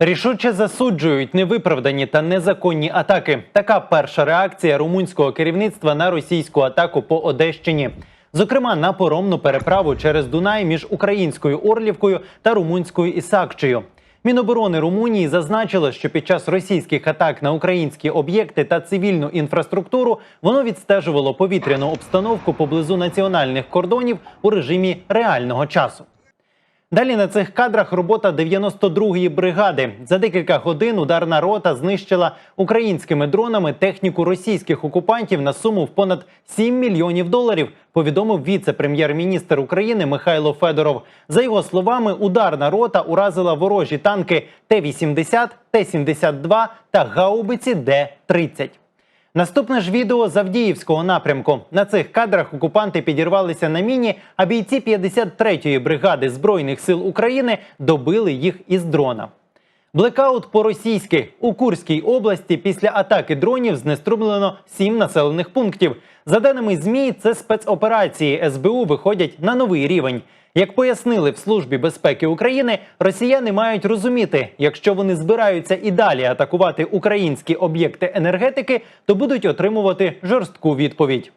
Рішуче засуджують невиправдані та незаконні атаки. Така перша реакція румунського керівництва на російську атаку по Одещині. Зокрема, на поромну переправу через Дунай між українською Орлівкою та румунською Ісакчею. Міноборони Румунії зазначило, що під час російських атак на українські об'єкти та цивільну інфраструктуру воно відстежувало повітряну обстановку поблизу національних кордонів у режимі реального часу. Далі на цих кадрах робота 92-ї бригади. За декілька годин ударна рота знищила українськими дронами техніку російських окупантів на суму в понад 7 мільйонів доларів. Повідомив віце-прем'єр-міністр України Михайло Федоров. За його словами, ударна рота уразила ворожі танки Т-80, Т-72 та гаубиці Д-30. Наступне ж відео з Авдіївського напрямку. На цих кадрах окупанти підірвалися на міні, а бійці 53-ї бригади Збройних сил України добили їх із дрона. Блекаут по-російськи у Курській області після атаки дронів знеструмлено сім населених пунктів. За даними ЗМІ, це спецоперації СБУ виходять на новий рівень. Як пояснили в службі безпеки України, росіяни мають розуміти, якщо вони збираються і далі атакувати українські об'єкти енергетики, то будуть отримувати жорстку відповідь.